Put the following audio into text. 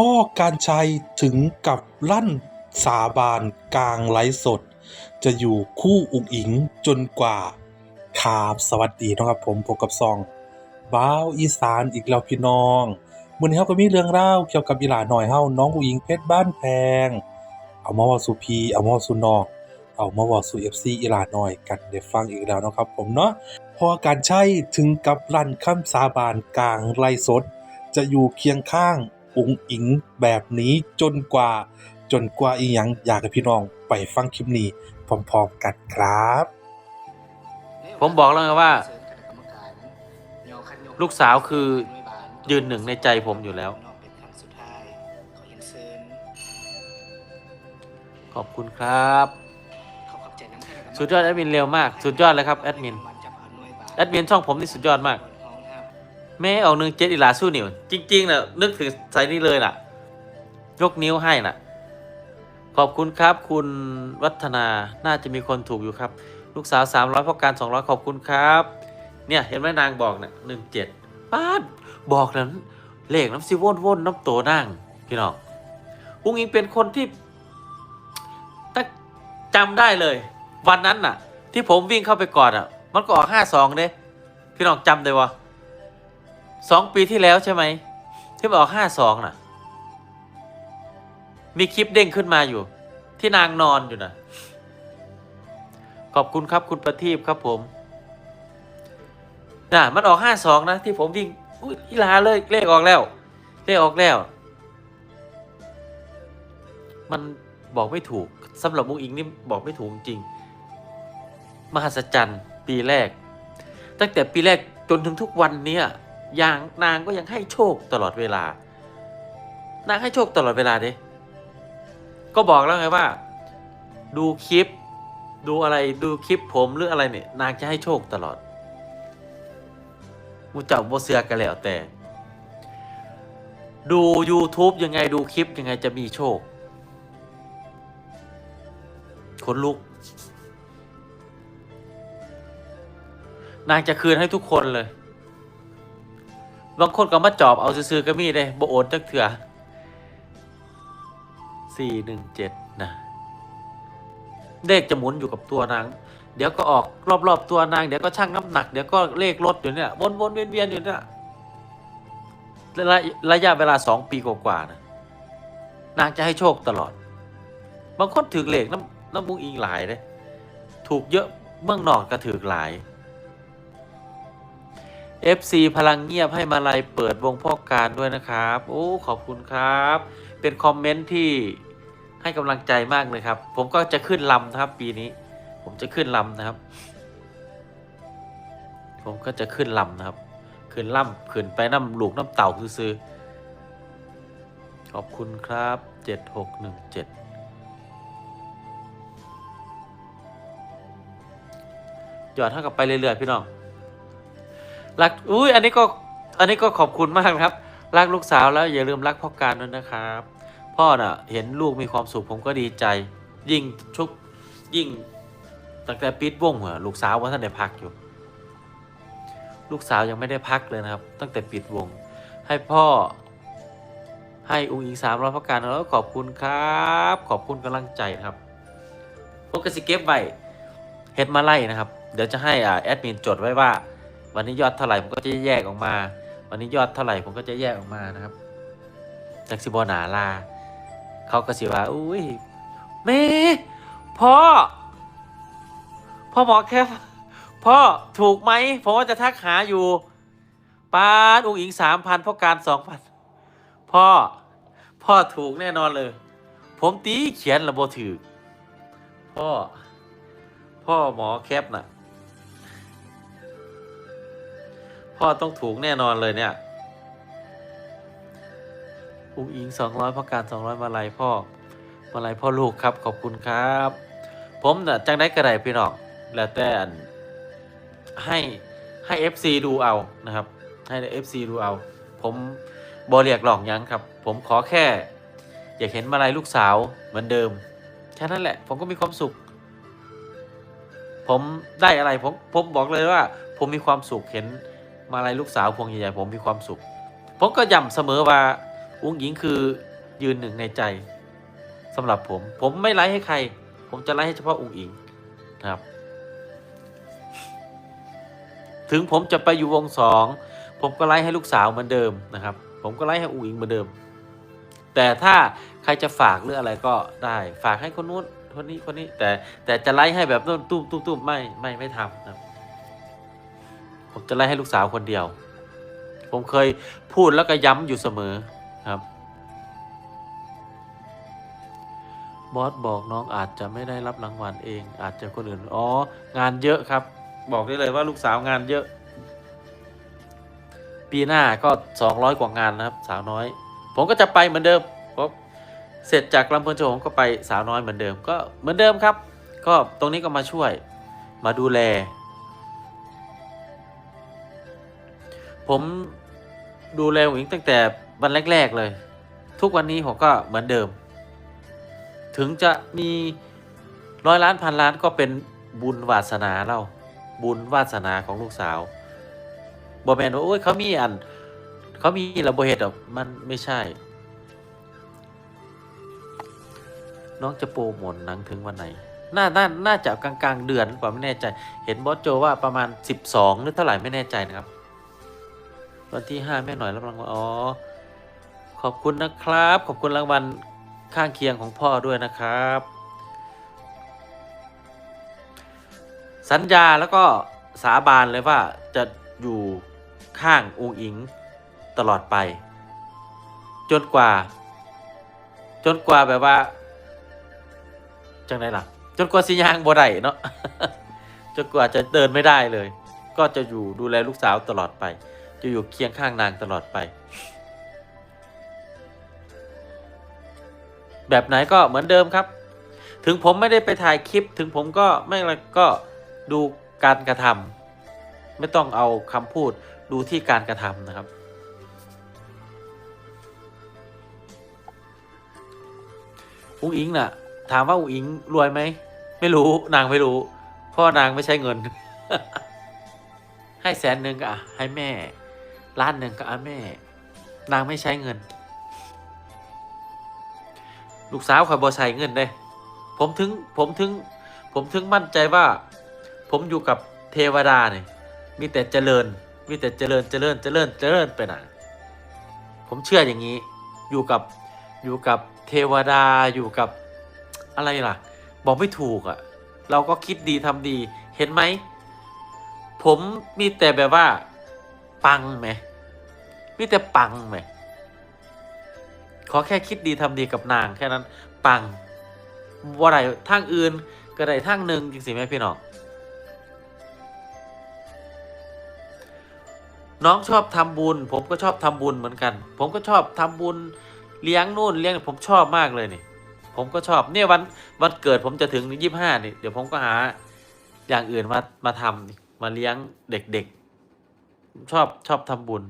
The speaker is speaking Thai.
พ่อการชัยถึงกับลั่นสาบานกลางไลฟ์สด จะอยู่คู่อุ๋งอิงจนกว่าครับสวัสดีนะครับผมพบกับซองบ้าวอีสานอีกแล้วพี่น้องมื้อนี้เฮาก็มีเรื่องราเกี่ยวกับอีหลาหน้อยเฮาน้องอุ๋งอิงเพชรบ้านแพง เอามาว้าสู่พี่เอามาว้าสู่น้องเอามาว้าสู่ FC อีหลาหน้อยกันได้ฟังอีกแล้วนะครับผมเนาะพอการใช้ถึงกับลั่นคำสาบานกลางไลฟ์สด จะอยู่เคียงข้าง อุ๋งอิงแบบนี้จนกว่า จนกว่าอีหยังอยากให้พี่น้องไปฟังคลิปนี้พร้อมๆกันครับ ผมบอกแล้วไงว่า ลูกสาวคือยืนหนึ่งในใจผมอยู่แล้ว ขอบคุณครับ สุดยอดแอดมินเร็วมาก สุดยอดเลยครับแอดมิน แอดมินช่องผมนี่สุดยอดมาก แม่ออกหนึ่งเจ็ดอีหลาสู้นิวจริงๆนะนึกถึงไซนี้เลยน่ะ ยกนิ้วให้น่ะ ขอบคุณครับ คุณวัฒนาน่าจะมีคนถูกอยู่ครับ ลูกสาวสามร้อยพ่อการสองร้อยขอบคุณครับ เนี่ยเห็นไหมนางบอกเนี่ยหนึ่งเจ็ดป้าดบอกแล้วเลขน้ำซิว่นว่นน้ำโตนั่งพี่น้องอุ้งอิงเป็นคนที่ตั้งจำได้เลย วันนั้นน่ะ ที่ผมวิ่งเข้าไปกอดอะ มันก็ออกห้าสองเด้พี่น้องจำได้วะ สองปีที่แล้วใช่ไหมที่มันออกห้าสองน่ะ มีคลิปเด้งขึ้นมาอยู่ ที่นางนอนอยู่น่ะขอบคุณครับคุณประทีปครับผมน่ะมันออกห้าสองนะ ที่ผมวิ่งอุ้ยอีลาเลยเลขออกแล้ว เลขออกแล้ว มันบอกไม่ถูกสำหรับมุกอิงนี่บอกไม่ถูกจริงมหัศจรรย์ปีแรก ตั้งแต่ปีแรกจนถึงทุกวันเนี้ย อย่างนางก็ยังให้โชคตลอดเวลา นางให้โชคตลอดเวลาเด้ก็บอกแล้วไงว่า ดูคลิป ดูอะไรดูคลิปผมหรืออะไรเนี่ย นางจะให้โชคตลอดมูจับโบเสือกันแล้วแต่ ดู YouTube ยังไงดูคลิปยังไงจะมีโชคคนลุก นางจะคืนให้ทุกคนเลย บางคนก็มาจอบเอาซื้อๆก็มีได้บ่โอนจักเถื่อสี่หนึ่งเจ็ดนะเลขจะหมุนอยู่กับตัวนาง เดี๋ยวก็ออกรอบๆตัวนาง เดี๋ยวก็ชั่งน้ำหนัก เดี๋ยวก็เลขลดอยู่เนี่ยวนๆเวียนๆอยู่เนี่ยระระยะเวลาสองปีกว่าๆนะนางจะให้โชคตลอด บางคนถือเลขน้ำน้ำมุงอิงหลายเลยถูกเยอะเมืองนอกก็ถือหลาย FC พลังเงียบให้มาลัยเปิดวงพ่อการด้วยนะครับ โอ้ขอบคุณครับ เป็นคอมเมนต์ที่ให้กำลังใจมากเลยครับ ผมก็จะขึ้นลำนะครับปีนี้ ผมจะขึ้นลำนะครับ ผมก็จะขึ้นลำนะครับ ขึ้นลำขึ้นไปน้ำลูกน้ำเต่าซื้อขอบคุณครับเจ็ดหกหนึ่งเจ็ดหยอดเท่ากับไปเรื่อยๆพี่น้อง รักอุ้ยอันนี้ก็อันนี้ก็ขอบคุณมากนะครับ รักลูกสาวแล้วอย่าลืมรักพ่อการด้วยนะครับ พ่อน่ะเห็นลูกมีความสุขผมก็ดีใจ ยิ่งชุกยิ่งตั้งแต่ปิดวงเหรอลูกสาวว่าท่านได้พักอยู่ ลูกสาวยังไม่ได้พักเลยนะครับ ตั้งแต่ปิดวง ให้พ่อ ให้อุ้งอิงสามร้อยพ่อการแล้วขอบคุณครับ ขอบคุณกำลังใจนะครับผมก็สิเก็บไว้เฮ็ดมาไล่นะครับ เดี๋ยวจะให้อ่าแอดมินจดไว้ว่า วันนี้ยอดเท่าไหร่ผมก็จะแยกออกมา วันนี้ยอดเท่าไหร่ผมก็จะแยกออกมานะครับจากสิบหนาลา เขาก็สิว่าอุ้ยแม่พ่อพ่อหมอแคปพ่อถูกไหมผมว่าจะทักหาอยู่ปานอุ้งอิงสามพันพ่อการสองพันพ่อพ่อถูกแน่นอนเลย ผมตีเขียนระบบถือพ่อ พ่อหมอแคปน่ะ พ่อต้องถูกแน่นอนเลยเนี่ยอุ้งอิงสองร้อยพอการสองร้อยมาลัยพ่อ มาลัยพ่อลูกครับขอบคุณครับ ผมน่ะจังได้กระไดพี่น้องแล้วแต่ให้ให้ FC ดูเอานะครับ ให้ FC ดูเอา ผมบอเรียกหลอกยังครับ ผมขอแค่ อยากเห็นมาลัยลูกสาวเหมือนเดิม แค่นั้นแหละ ผมก็มีความสุข ผมได้อะไรผมผมบอกเลยว่า ผมมีความสุขเห็น มาลัยลูกสาวพวงใหญ่ๆผมมีความสุข ผมก็ย้ำเสมอว่าอุ้งหญิงคือยืนหนึ่งในใจสำหรับผม ผมไม่ไลฟ์ให้ใคร ผมจะไลฟ์ให้เฉพาะอุ๋งอิงนะครับ ถึงผมจะไปอยู่วงสองผมก็ไลฟ์ให้ลูกสาวเหมือนเดิมนะครับ ผมก็ไลฟ์ให้อุ๋งอิงเหมือนเดิม แต่ถ้าใครจะฝากหรืออะไรก็ได้ฝากให้คนนู้นคนนี้คนนี้แต่แต่จะไลฟ์ให้แบบนู้นตุ้มตุ้มตุ้มไม่ไม่ไม่ทำนะครับ ผมจะไล่ให้ลูกสาวคนเดียว ผมเคยพูดแล้วก็ย้ำอยู่เสมอครับ บอสบอกน้องอาจจะไม่ได้รับรางวัลเอง อาจจะคนอื่น อ๋อ งานเยอะครับ บอกได้เลยว่าลูกสาวงานเยอะ ปีหน้าก็สองร้อยกว่างานนะครับ สาวน้อย ผมก็จะไปเหมือนเดิมเพราะเสร็จจากลำเพลินโชว์ผมก็ไปสาวน้อยเหมือนเดิม ก็เหมือนเดิมครับ ก็ตรงนี้ก็มาช่วยมาดูแล ผมดูแลอิงตั้งแต่วันแรก ๆ เลย ทุกวันนี้ผมก็เหมือนเดิม ถึงจะมีร้อยล้านพันล้านก็เป็นบุญวาสนาเราบุญวาสนาของลูกสาวบอแมนว่าโอ้ยเขามีอัน เขามีระบบเหตุหรอมันไม่ใช่ น้องจะโปรโมทหนังถึงวันไหน น่าน่าน่าจะกลาง ๆ เดือนกว่าไม่แน่ใจ เห็นบอสโจว่าประมาณ 12 หรือเท่าไหร่ไม่แน่ใจนะครับ วันที่ห้าแม่หน่อยรับรางวัลอ๋อขอบคุณนะครับ ขอบคุณรางวัลข้างเคียงของพ่อด้วยนะครับ สัญญาแล้วก็สาบานเลยว่าจะอยู่ข้างองค์อิงตลอดไป จนกว่า จนกว่าแบบว่าจังไดล่ะ จนกว่าสิยางบ่ได้เนาะจนกว่าจะเดินไม่ได้เลย ก็จะอยู่ดูแลลูกสาวตลอดไป จะอยู่เคียงข้างนางตลอดไป แบบไหนก็เหมือนเดิมครับ ถึงผมไม่ได้ไปถ่ายคลิป ถึงผมก็ไม่อะก็ดูการกระทำไม่ต้องเอาคำพูดดูที่การกระทำนะครับ อุ้งอิงน่ะ ถามว่าอุ้งอิงรวยไหม ไม่รู้นางไม่รู้พราะนางไม่ใช่เงิน ให้แสนหนึ่งก็อะ ให้แม่ ล้านหนึ่งก็อะแม่ นางไม่ใช้เงิน ลูกสาวคอยบอใช้เงินเด้ผมถึงผมถึง ผมถึงมั่นใจว่า ผมอยู่กับเทวดาเนี่ยมีแต่เจริญ มีแต่เจริญเจริญเจริญเจริญไปนะผมเชื่ออย่างนี้ อยู่กับอยู่กับเทวดาอยู่กับอะไรล่ะ บอกไม่ถูกอะ่ะ เราก็คิดดีทำดีเห็นไหม ผมมีแต่แบบว่า ปังไหม มีแต่ปังไหมขอแค่คิดดีทำดีกับนางแค่นั้น ปังว่าไรทางอื่นก็ได้ทางหนึ่งจริงสิแม่พี่น้องน้องชอบทำบุญ ผมก็ชอบทำบุญเหมือนกัน ผมก็ชอบทำบุญเลี้ยงนู่นเลี้ยงนี่ผมชอบมากเลยนี่ ผมก็ชอบเนี่ยวันวันเกิดผมจะถึงยี่ห้านี่เดี๋ยวผมก็หาอย่างอื่นมามาทำมาเลี้ยงเด็กๆ ชอบชอบทำบุญ